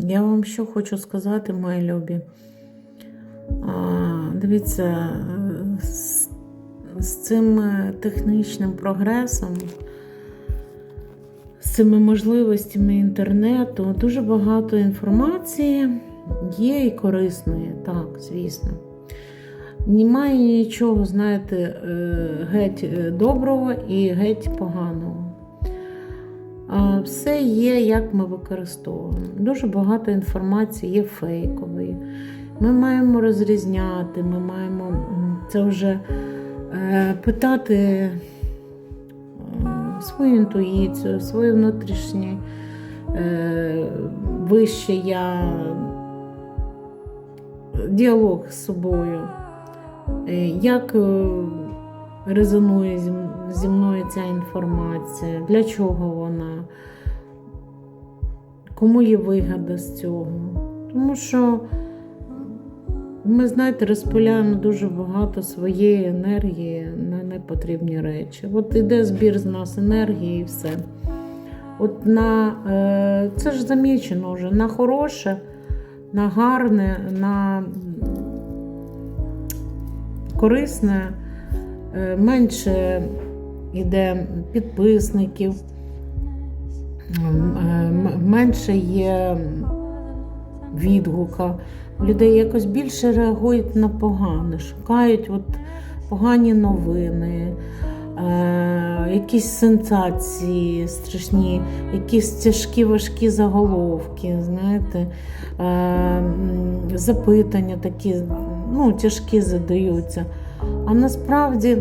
Я вам що хочу сказати, мої любі. Дивіться, е, з, цим е, технічним прогресом, з цими можливостями інтернету, дуже багато інформації є і корисної, так, звісно. Немає нічого, знаєте, е, геть доброго і геть поганого. Все є, як ми використовуємо. Дуже багато інформації є фейкової. Ми маємо розрізняти, ми маємо це вже е, питати е, свою інтуїцію, своє внутрішнє е, вище я, діалог з собою. Як резонує зі мною ця інформація, для чого вона, кому є вигода з цього. Тому що ми, знаєте, розпиляємо дуже багато своєї енергії на непотрібні речі. От іде збір з нас енергії і все. От на е, це ж замічено вже на хороше, на гарне, на корисне, менше йде підписників, е, менше є відгука. Людей якось більше реагують на погане, шукають от погані новини, е, якісь сенсації страшні, якісь тяжкі важкі заголовки, знаєте, е, запитання такі ну, тяжкі задаються. А насправді,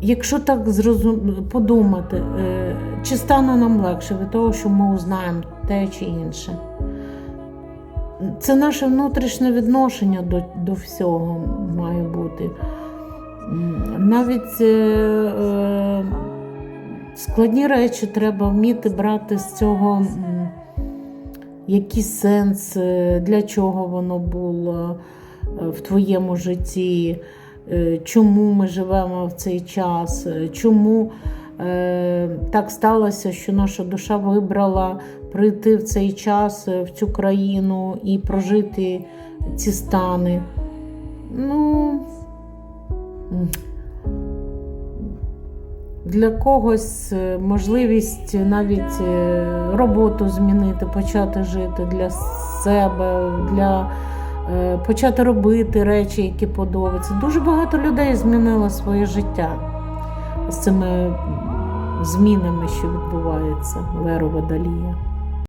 якщо так зрозум... подумати, е, чи стане нам легше від того, що ми узнаємо те чи інше. Це наше внутрішнє відношення до, до всього має бути. Навіть е, е, складні речі треба вміти брати з цього м, якийсь сенс, е, для чого воно було в твоєму житті, чому ми живемо в цей час, е, чому е, так сталося, що наша душа вибрала прийти в цей час е, в цю країну і прожити ці стани. Ну, для когось е, можливість навіть е, роботу змінити, почати жити для себе, для е, почати робити речі, які подобаються. Дуже багато людей змінило своє життя з цими змінами, що відбуваються в еру.